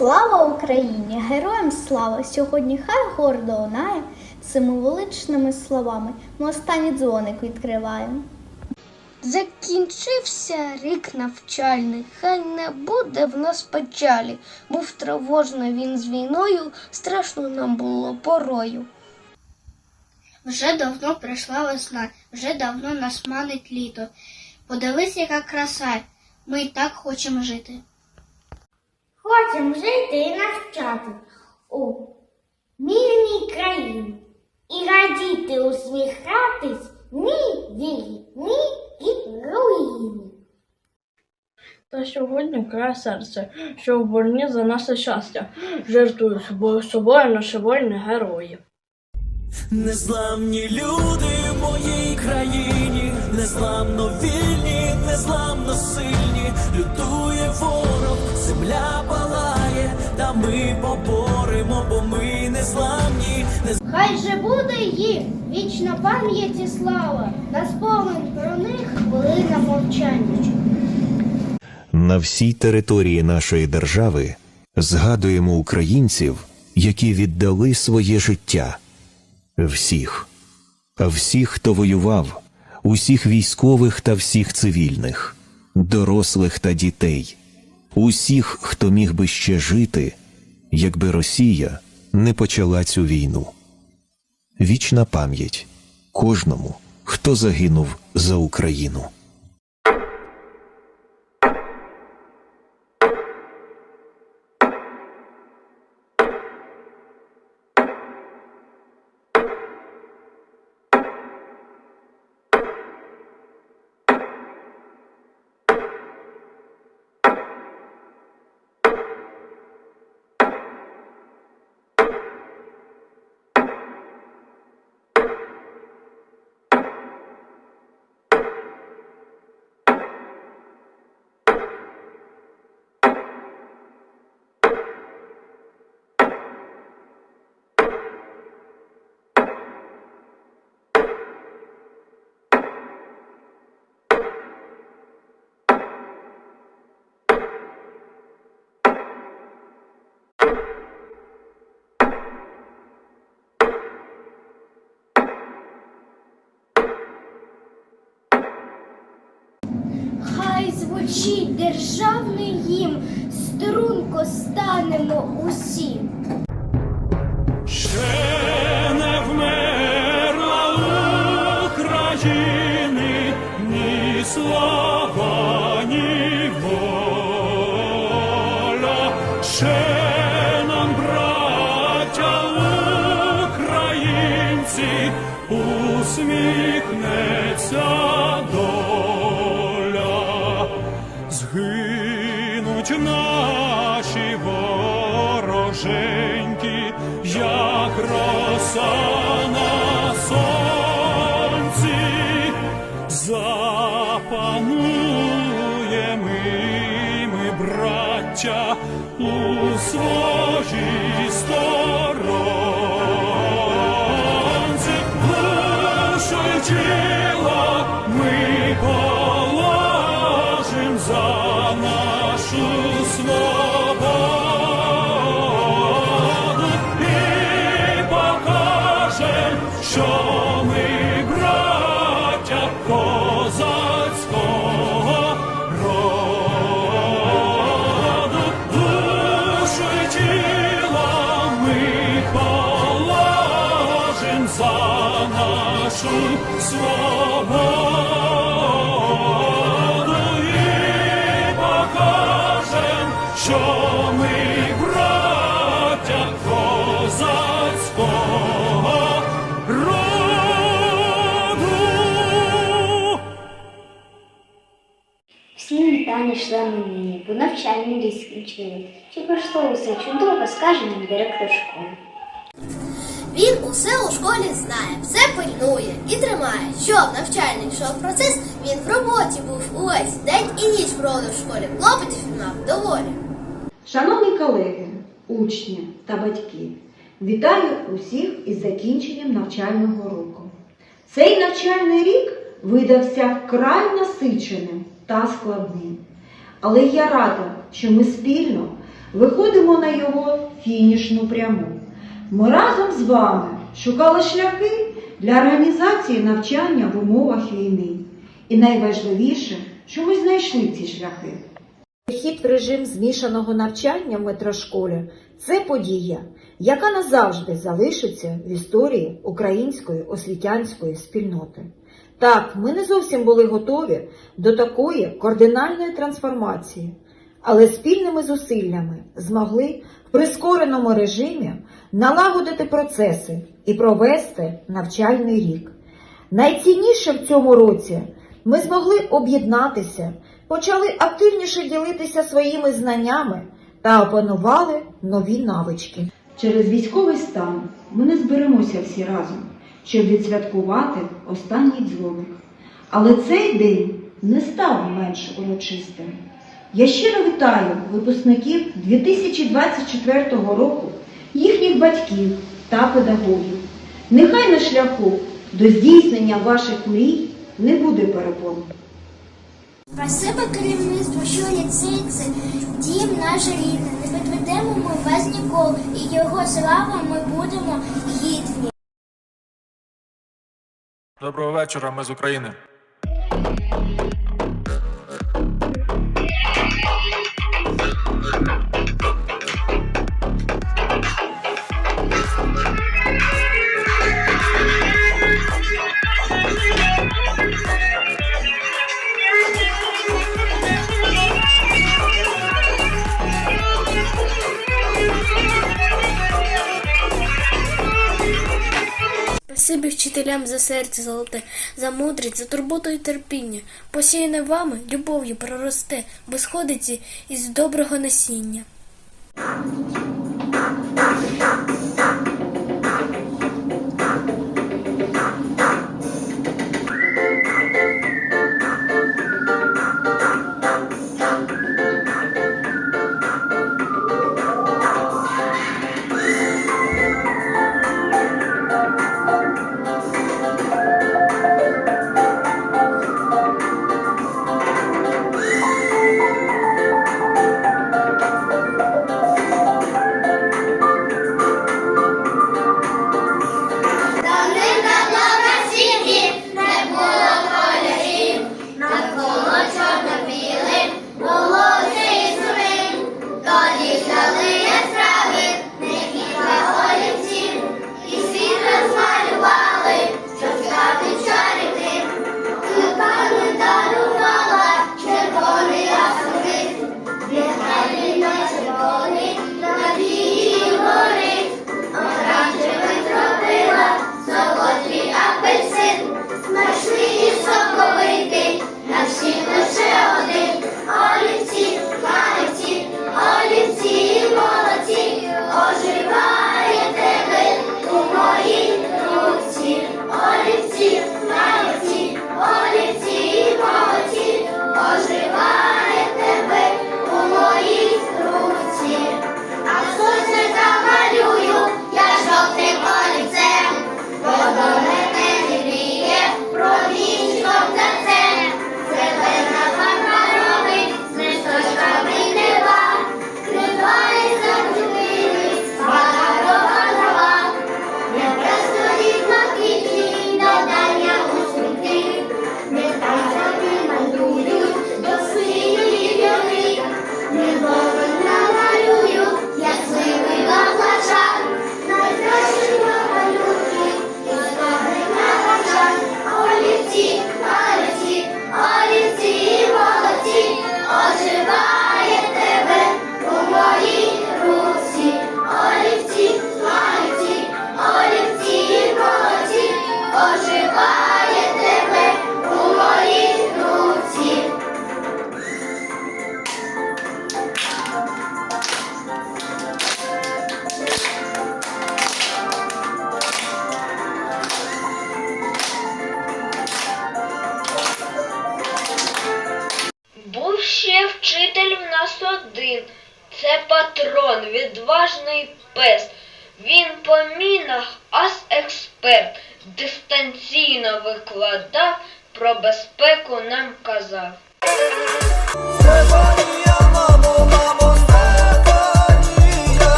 Слава Україні! Героям слава! Сьогодні хай гордо лунає цими величними словами. Ми останній дзвоник відкриваємо. Закінчився рік навчальний, хай не буде в нас печалі. Був тривожний він з війною, страшно нам було порою. Вже давно прийшла весна, вже давно нас манить літо. Подивись, яка краса, ми й так хочемо жити. Хочемо жити і навчати у мирній країні. І радіти, усміхатись ні вірі, ні і руїні. Та сьогодні край серце, що в борні за наше щастя, жертвують собою собою наші воїни герої. Незламні люди в моїй країні, незламно вільні, незламно сильні, лютує ворог, земля палає, та ми поборемо, бо ми незламні, Хай же буде їм вічна пам'ять і слава, на спомин про них хвилина мовчання. На всій території нашої держави згадуємо українців, які віддали своє життя. Всіх, всіх, хто воював, усіх військових та всіх цивільних, дорослих та дітей, усіх, хто міг би ще жити, якби Росія не почала цю війну. Вічна пам'ять кожному, хто загинув за Україну. Звучить державний гімн, струнко станемо усі. Згинуть наші вороженьки, як роса на сонці, запануємо ми, браття, у своїй сторонці, що ми браття козацького роду. Всі вітання члени нині, бо навчальний рік скінчили. Чи пройшло усе чудово, скаже нам директор школи. Він усе у школі знає, все пильнує і тримає. Щоб навчальний йшов процес, він в роботі був увесь день і ніч проводив в школі. Хлопець мав доволі. Шановні колеги, учні та батьки, вітаю усіх із закінченням навчального року. Цей навчальний рік видався вкрай насиченим та складним. Але я рада, що ми спільно виходимо на його фінішну пряму. Ми разом з вами шукали шляхи для організації навчання в умовах війни. І найважливіше, що ми знайшли ці шляхи. Перехід в режим змішаного навчання в метрошколі це подія, яка назавжди залишиться в історії української освітянської спільноти. Так, ми не зовсім були готові до такої кардинальної трансформації, але спільними зусиллями змогли в прискореному режимі налагодити процеси і провести навчальний рік. Найцінніше в цьому році ми змогли об'єднатися, почали активніше ділитися своїми знаннями та опанували нові навички. Через військовий стан ми не зберемося всі разом, щоб відсвяткувати останній дзвоник. Але цей день не став менш урочистим. Я щиро вітаю випускників 2024 року, їхніх батьків та педагогів. Нехай на шляху до здійснення ваших мрій не буде перепон. Спасибо керівництву, що ліцей це дім наш рідний. Не підведемо ми вас ніколи, і його слава ми будемо гідні. Доброго вечора, ми з України. Спасибі вчителям за серце золоте, за мудрість, за турботу і терпіння. Посіяне вами любов'ю проросте, бо сходиться із доброго насіння.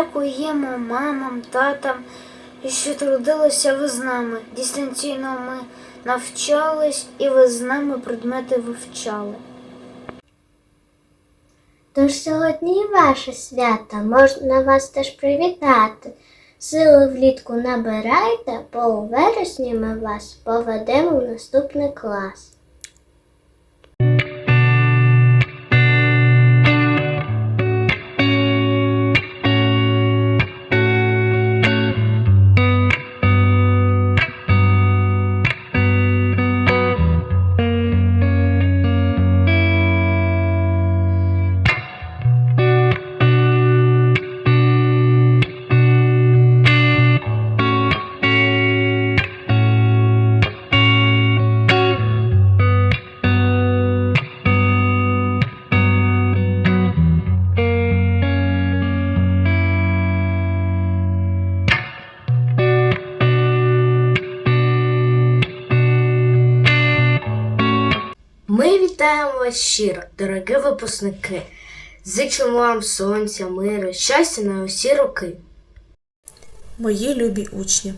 Дякуємо мамам, татам, що трудилися ви з нами. Дистанційно ми навчались і ви з нами предмети вивчали. Тож сьогодні і ваше свято, можна вас теж привітати. Сили влітку набирайте, бо у вересні ми вас поведемо в наступний клас. Вітаємо вас щиро, дорогі випускники. Зичимо вам сонця, миру, щастя на усі роки. Мої любі учні,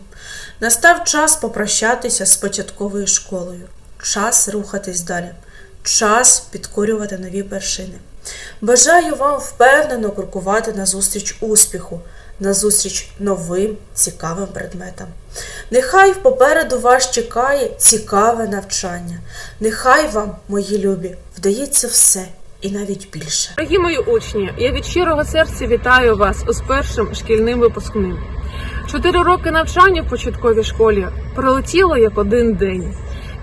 настав час попрощатися з початковою школою, час рухатись далі, час підкорювати нові вершини. Бажаю вам впевнено крокувати назустріч успіху, назустріч новим цікавим предметам. Нехай попереду вас чекає цікаве навчання. Нехай вам, мої любі, вдається все і навіть більше. Дорогі мої учні, я від щирого серця вітаю вас з першим шкільним випускним. Чотири роки навчання в початковій школі пролетіло як один день.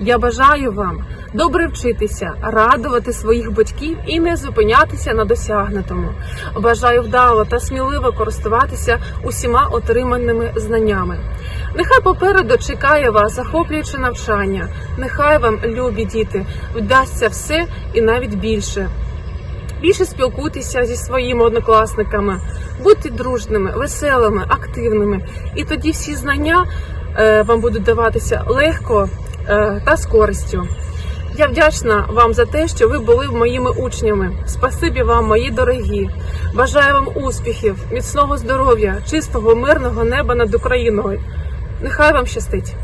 Я бажаю вам добре вчитися, радувати своїх батьків і не зупинятися на досягнутому. Бажаю вдало та сміливо користуватися усіма отриманими знаннями. Нехай попереду чекає вас захоплююче навчання. Нехай вам, любі діти, вдасться все і навіть більше. Більше спілкуйтеся зі своїми однокласниками, будьте дружними, веселими, активними, і тоді всі знання е, вам будуть даватися легко е, та з користю. Я вдячна вам за те, що ви були моїми учнями. Спасибі вам, мої дорогі. Бажаю вам успіхів, міцного здоров'я, чистого, мирного неба над Україною. Нехай вам щастить.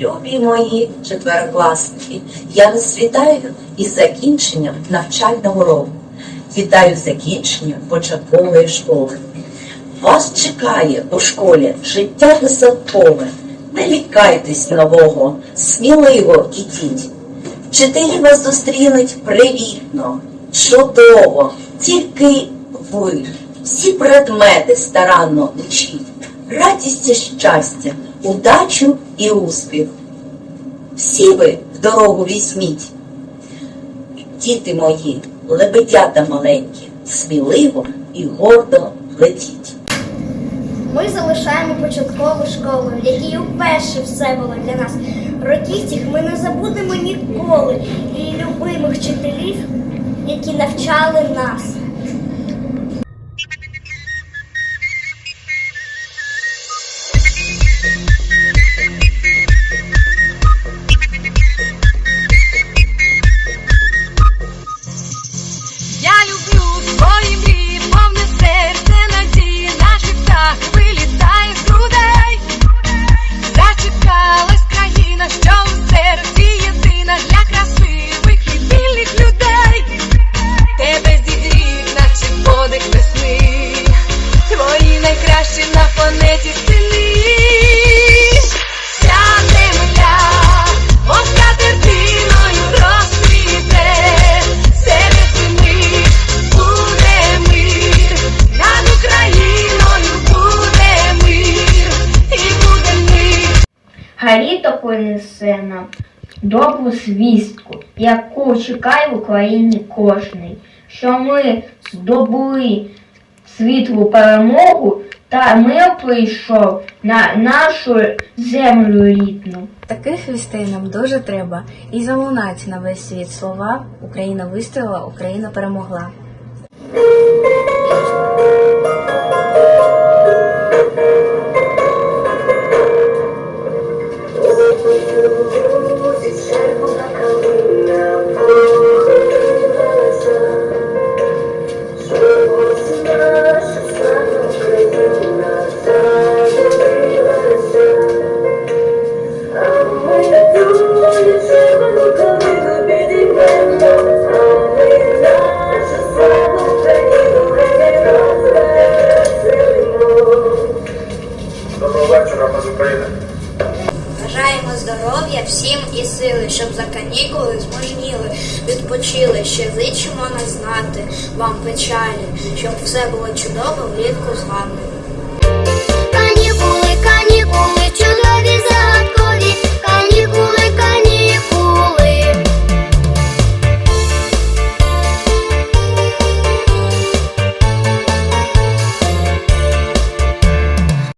Любі мої четверокласники, я вас вітаю із закінченням навчального року. Вітаю закінченням початкової школи. Вас чекає у школі життя висадкове. Не лікайтесь нового, сміливо ідіть. Вчителі вас зустрінуть привітно, чудово, тільки ви всі предмети старанно учіть. Радість і щастя, удачу і успіх. Всі ви в дорогу візьміть. Діти мої, лебедята маленькі, сміливо і гордо летіть. Ми залишаємо початкову школу, в якій вперше все було для нас. Років цих ми не забудемо ніколи і любимих вчителів, які навчали нас. Несе нам добру звістку, яку чекає в Україні кожний, що ми здобули світлу перемогу та мир прийшов на нашу землю рідну. Таких вістей нам дуже треба і залунать на весь світ слова Україна вистояла, Україна перемогла. Всім сили, щоб за канікули зможніли, відпочили. Ще зичимо не знати вам печалі, щоб все було чудово влітку з вами.